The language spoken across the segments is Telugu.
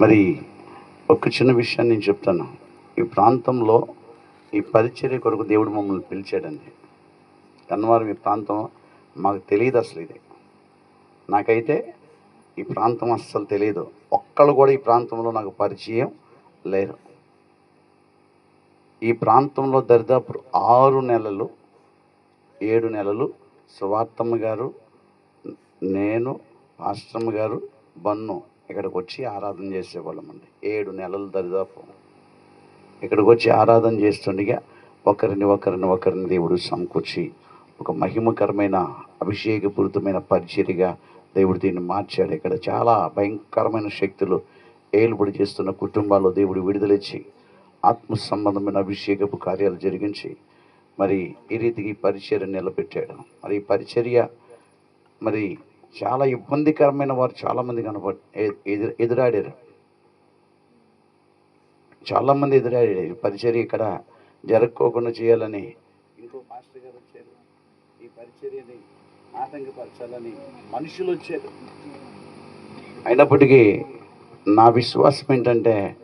మరి ఒక చిన్న విషయాన్ని నేను చెప్తాను. ఈ ప్రాంతంలో ఈ పరిచర్య కొరకు దేవుడు మమ్మల్ని పిలిచాడండి. కన్నవారం ఈ ప్రాంతం మాకు తెలియదు అసలు ఇది. నాకైతే ఈ ప్రాంతం అస్సలు తెలియదు ఒక్కళ్ళు కూడా ఈ ప్రాంతంలో నాకు పరిచయం లేరు. ఈ ప్రాంతంలో దరిదాపు ఆరు నెలలు ఏడు నెలలు సువార్తమ్మ గారు నేను ఆశ్రమ గారు బన్ను ఇక్కడికి వచ్చి ఆరాధన చేసేవాళ్ళమండి. ఏడు నెలలు దరిదాపు. ఇక్కడికి వచ్చి ఆరాధన చేస్తుండగా ఒకరిని ఒకరిని ఒకరిని దేవుడు సమకూర్చి ఒక మహిమకరమైన అభిషేకపూరితమైన పరిచర్గా దేవుడు దీన్ని మార్చాడు. ఇక్కడ చాలా భయంకరమైన శక్తులు ఏలుబడి చేస్తున్న కుటుంబాల్లో దేవుడు విడుదలిచ్చి ఆత్మ సంబంధమైన అభిషేకపు కార్యాలు జరిగించి మరి ఈ రీతికి పరిచర్య నిలబెట్టాడు. మరి ఈ పరిచర్య మరి చాలా ఇబ్బందికరమైన వారు చాలామంది కనపడ ఎదురు ఎదురాడారు. చాలామంది ఎదురాడారు. ఈ పరిచర్య ఇక్కడ జరుపుకోకుండా చేయాలని ఇంకో మాస్టర్ గారు వచ్చారు. ఈ పరిచర్యని ఆటంకపరచాలని మనుషులు వచ్చారు. అయినప్పటికీ నా విశ్వాసం ఏంటంటే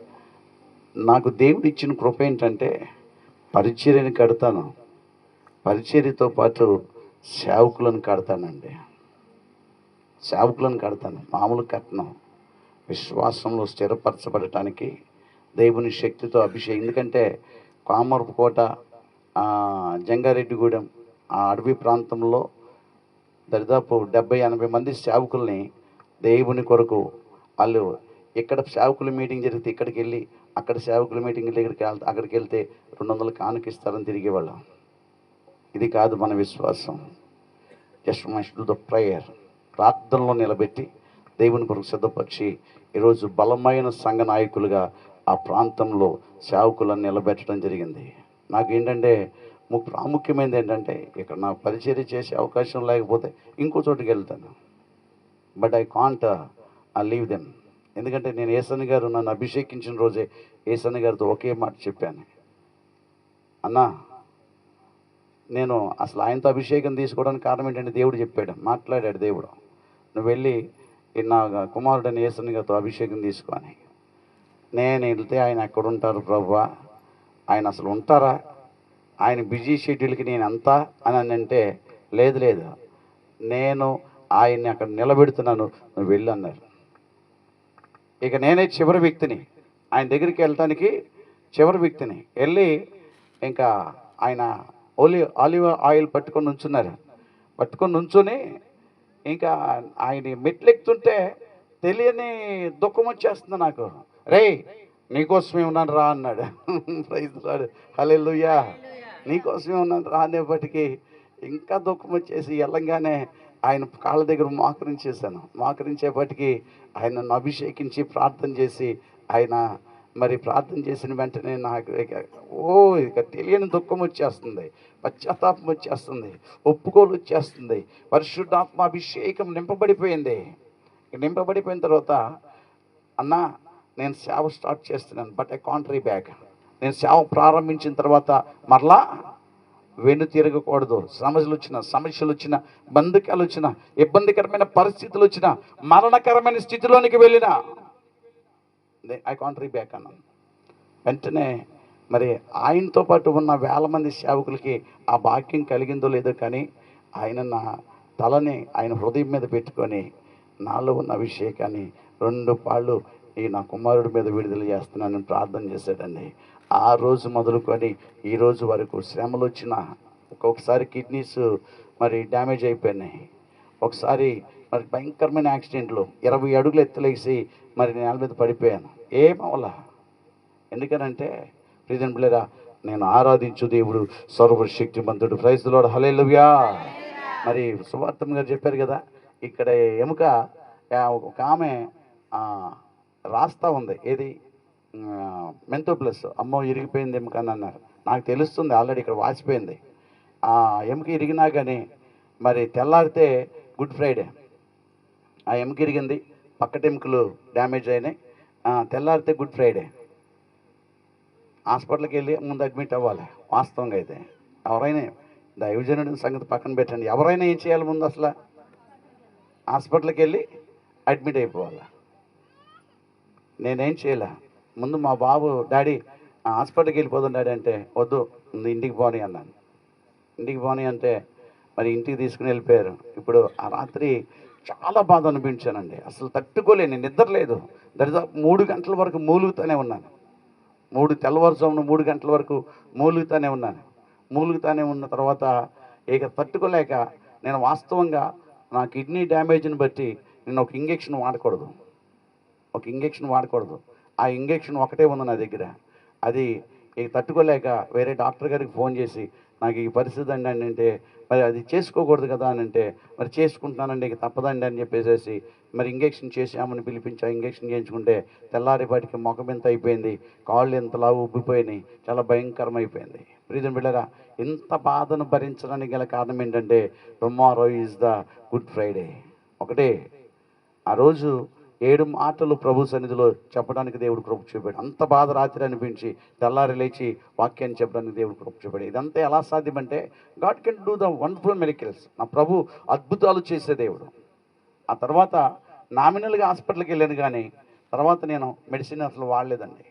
నాకు దేవుడు ఇచ్చిన కృప ఏంటంటే పరిచర్యని కడతాను. పరిచర్యతో పాటు సేవకులను కడతానండి. సేవకులను కడతాను. మామూలు కట్నం. విశ్వాసంలో స్థిరపరచబడటానికి దేవుని శక్తితో అభిషేకం. ఎందుకంటే కామరపు కోట జంగారెడ్డిగూడెం ఆ అడవి ప్రాంతంలో దరిదాపు డెబ్బై ఎనభై మంది సేవకుల్ని దేవుని కొరకు వాళ్ళు ఇక్కడ సేవకుల మీటింగ్ జరిగితే ఇక్కడికి వెళ్ళి అక్కడ సేవకుల మీటింగ్ ఇక్కడికి వెళ్తే అక్కడికి వెళ్తే రెండు వందలు కానుకిస్తారని తిరిగేవాళ్ళం. ఇది కాదు మన విశ్వాసం. Just must do the prayer ప్రార్థనలో నిలబెట్టి దేవుని కొరకు సిద్ధపరిచి ఈరోజు బలమైన సంఘ నాయకులుగా ఆ ప్రాంతంలో సేవకులను నిలబెట్టడం జరిగింది. నాకేంటంటే ము- ప్రాముఖ్యమైనది ఏంటంటే ఇక్కడ నా పరిచర్య చేసే అవకాశం లేకపోతే ఇంకో చోటుకి వెళ్తాను. But I can't I leave them ఎందుకంటే నేను ఏసన్ గారు నన్ను అభిషేకించిన రోజే ఏసన్ గారితో ఒకే మాట చెప్పాను. అన్నా నేను అసలు ఆయనతో అభిషేకం తీసుకోవడానికి కారణం ఏంటంటే దేవుడు చెప్పాడు. మాట్లాడాడు దేవుడు. నువ్వు వెళ్ళి నా కుమారుడని యేసుని అభిషేకం తీసుకొని. నేను వెళ్తే ఆయన ఎక్కడ ఉంటారు ప్రభా? ఆయన అసలు ఉంటారా? ఆయన బిజీ షెడ్యూల్కి నేను ఎంత? అని అంటే లేదు లేదు. నేను ఆయన్ని అక్కడ నిలబెడుతున్నాను. నువ్వు వెళ్ళు అన్నారు. ఇక నేనే చివరి వ్యక్తిని. ఆయన దగ్గరికి వెళ్ళటానికి చివరి వ్యక్తిని. వెళ్ళి ఇంకా ఆయన ఓలి ఆలివ్ ఆయిల్ పట్టుకొని నుంచున్నారు. పట్టుకొని ఉంచుని ఇంకా ఆయన మెట్లెక్కుతుంటే తెలియని దుఃఖం వచ్చేస్తుంది నాకు. రే నీకోసమే ఉన్నాను రా అన్నాడు. ప్రైజ్ రాడు హలే నీకోసమే ఉన్నాను రా అనేప్పటికీ ఇంకా దుఃఖం వచ్చేసి వెళ్ళంగానే ఆయన కాళ్ళ దగ్గర మోకరించేశాను మోకరించేపటికి ఆయన నన్ను అభిషేకించి ప్రార్థన చేసి ఆయన మరి ప్రార్థన చేసిన వెంటనే నాకు ఓ ఇక తెలియని దుఃఖం వచ్చేస్తుంది పశ్చాత్తాపం వచ్చేస్తుంది ఒప్పుకోలు వచ్చేస్తుంది పరిశుద్ధాత్మ అభిషేకం నింపబడిపోయింది. నింపబడిపోయిన తర్వాత అన్న నేను సేవ స్టార్ట్ చేస్తున్నాను బట్ ఐ కాంట్రీ బ్యాక్. నేను సేవ ప్రారంభించిన తర్వాత మరలా వెను తిరగకూడదు. సమస్యలు వచ్చిన సమస్యలు వచ్చిన బంధకాలు వచ్చిన ఇబ్బందికరమైన పరిస్థితులు వచ్చిన మరణకరమైన స్థితిలోనికి వెళ్ళినా ఐ కాంట్రీ బ్యాక్ అన్నాను. వెంటనే మరి ఆయనతో పాటు ఉన్న వేల మంది సేవకులకి ఆ భాగ్యం కలిగిందో లేదో కానీ ఆయన నా తలని ఆయన హృదయం మీద పెట్టుకొని నాలో ఉన్న అభిషేకాన్ని రెండు పాళ్ళు ఈ నా కుమారుడి మీద విడుదల చేస్తున్నానని ప్రార్థన చేశాడండి. ఆ రోజు మొదలుకొని ఈ రోజు వరకు శ్రమలు వచ్చిన ఒక్కొక్కసారి కిడ్నీస్ మరి డ్యామేజ్ అయిపోయినాయి. ఒకసారి మరి భయంకరమైన యాక్సిడెంట్లు ఇరవై అడుగులు ఎత్తులేసి మరి నేల మీద పడిపోయాను. ఏమవలా? ఎందుకనంటే ప్రీతం పిల్లరా నేను ఆరాధించు దేవుడు సర్వశక్తి మంతుడు ప్రైజ్లోడు హలేలువ్యా మరి సువార్థం గారు చెప్పారు కదా ఇక్కడ ఎముక ఒక ఆమె రాస్తా ఉంది. ఏది? Mentho Plus. అమ్మో ఇరిగిపోయింది ఎముక అని అన్నారు. నాకు తెలుస్తుంది ఆల్రెడీ ఇక్కడ వాచిపోయింది ఆ ఎముక ఇరిగినా కానీ మరి తెల్లారితే గుడ్ ఫ్రైడే. ఆ ఎముక ఇరిగింది. పక్కటెముకలు డ్యామేజ్ అయినాయి. తెల్లారితే గుడ్ ఫ్రైడే. హాస్పిటల్కి వెళ్ళి ముందు అడ్మిట్ అవ్వాలి వాస్తవంగా అయితే. ఎవరైనా దైవజనుడి సంగతి పక్కన పెట్టండి. ఎవరైనా ఏం చేయాలి ముందు అసలు? హాస్పిటల్కి వెళ్ళి అడ్మిట్ అయిపోవాలి. నేనేం చేయలే. ముందు మా బాబు డాడీ ఆ, హాస్పిటల్కి వెళ్ళిపోదాం డాడీ అంటే వద్దు ముందు ఇంటికి పోనీ అన్నాను. ఇంటికి పోనీ అంటే మరి ఇంటికి తీసుకుని వెళ్ళిపోయారు. ఇప్పుడు ఆ రాత్రి చాలా బాధ అనిపించానండి. అసలు తట్టుకోలేను నిద్ర లేదు. దరిదాపు మూడు గంటల వరకు మూలుగుతూనే ఉన్నాను. మూడు తెల్లవారుజామున మూడు గంటల వరకు మూలుగుతూనే ఉన్నాను. మూలుగుతూనే ఉన్న తర్వాత ఇక తట్టుకోలేక నేను వాస్తవంగా నా కిడ్నీ డ్యామేజ్ని బట్టి నేను ఒక ఇంజెక్షన్ వాడకూడదు. ఒక ఇంజెక్షన్ వాడకూడదు. ఆ ఇంజెక్షన్ ఒకటే ఉంది నా దగ్గర. అది ఇక తట్టుకోలేక వేరే డాక్టర్ గారికి ఫోన్ చేసి నాకు ఈ పరిస్థితి అండి అని అంటే మరి అది చేసుకోకూడదు కదా అని అంటే మరి చేసుకుంటున్నానండి ఇక తప్పదండి అని చెప్పేసేసి మరి ఇంజెక్షన్ చేసామని పిలిపించి ఆ ఇంజెక్షన్ చేయించుకుంటే తెల్లారిపాటికి ముఖం ఎంత అయిపోయింది కాళ్ళు ఇంతలా ఉబ్బిపోయినాయి చాలా భయంకరం అయిపోయింది ప్రీతం బిళ్ళరా ఇంత బాధను భరించడానికి గల కారణం ఏంటంటే tomorrow is the Good Friday ఒకటే ఆ రోజు ఏడు మాటలు ప్రభు సన్నిధిలో చెప్పడానికి దేవుడు కృప చూపాడు. అంత బాధ రాత్రి అనిపించి తెల్లారి లేచి వాక్యాన్ని చెప్పడానికి దేవుడు కృప చూపాడు. ఇదంతా ఎలా సాధ్యమంటే God can do the wonderful medicals నా ప్రభు అద్భుతాలు చేసే దేవుడు. ఆ తర్వాత నామినల్గా హాస్పిటల్కి వెళ్ళాను కానీ తర్వాత నేను మెడిసిన్ అసలు వాడలేదండి.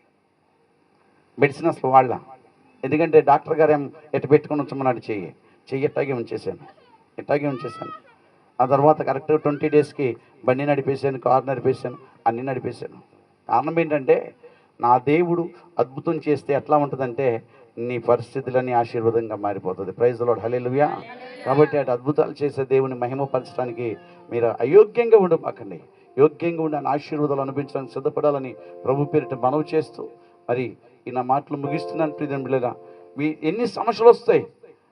మెడిసిన్ అసలు వాడలా. ఎందుకంటే డాక్టర్ గారు ఏం ఎట్ట పెట్టుకుని ఉంచమన్నాడు చెయ్యి. చెయ్యి ఎట్టాగే ఉంచేసాను ఎట్టాగే ఉంచేసాను ఆ తర్వాత కరెక్ట్గా ట్వంటీ డేస్కి బండి నడిపేశాను కారు నడిపేశాను అన్నీ నడిపేశాను. కారణం ఏంటంటే నా దేవుడు అద్భుతం చేస్తే ఎట్లా ఉంటుందంటే నీ పరిస్థితులన్నీ ఆశీర్వాదంగా మారిపోతుంది. ప్రైజ్ లోడ్ హలేలుయా కాబట్టి అటు అద్భుతాలు చేసే దేవుని మహిమపరచడానికి మీరు అయోగ్యంగా ఉండబాకండి యోగ్యంగా ఉండి ఆయన ఆశీర్వాదాలు అనిపించడానికి సిద్ధపడాలని ప్రభు పేరిట మనవి చేస్తూ మరి ఈ నా మాటలు ముగిస్తున్నాను ప్రియం బిళ్ళగా మీ ఎన్ని సమస్యలు వస్తాయి?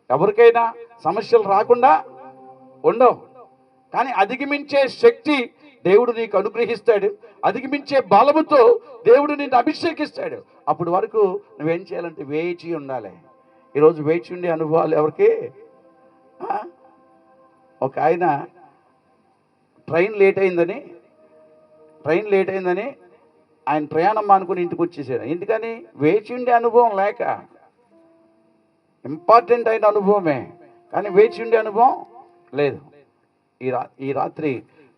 ఎవరికైనా సమస్యలు రాకుండా ఉండవు. కానీ అధిగమించే శక్తి దేవుడు నీకు అనుగ్రహిస్తాడు. అధిగమించే బలముతో దేవుడు నిన్ను అభిషేకిస్తాడు. అప్పుడు వరకు నువ్వేం చేయాలంటే వేచి ఉండాలి. ఈరోజు వేచి ఉండే అనుభవాలు ఎవరికి? ఒక ఆయన ట్రైన్ లేట్ అయిందని ట్రైన్ లేట్ అయిందని ఆయన ప్రయాణం మానుకుని ఇంటికి వచ్చేసాడు. ఎందుకని? వేచి ఉండే అనుభవం లేక. ఇంపార్టెంట్ అయిన అనుభవమే. కానీ వేచి ఉండే అనుభవం లేదు. ఈ రా ఈ రాత్రి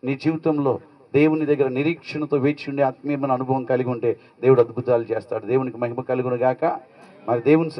నీ జీవితంలో దేవుని దగ్గర నిరీక్షణతో వేచి ఉండే ఆత్మీయమైన అనుభవం కలిగి ఉంటే దేవుడు అద్భుతాలు చేస్తాడు. దేవునికి మహిమ కలుగును గాక మరి దేవుని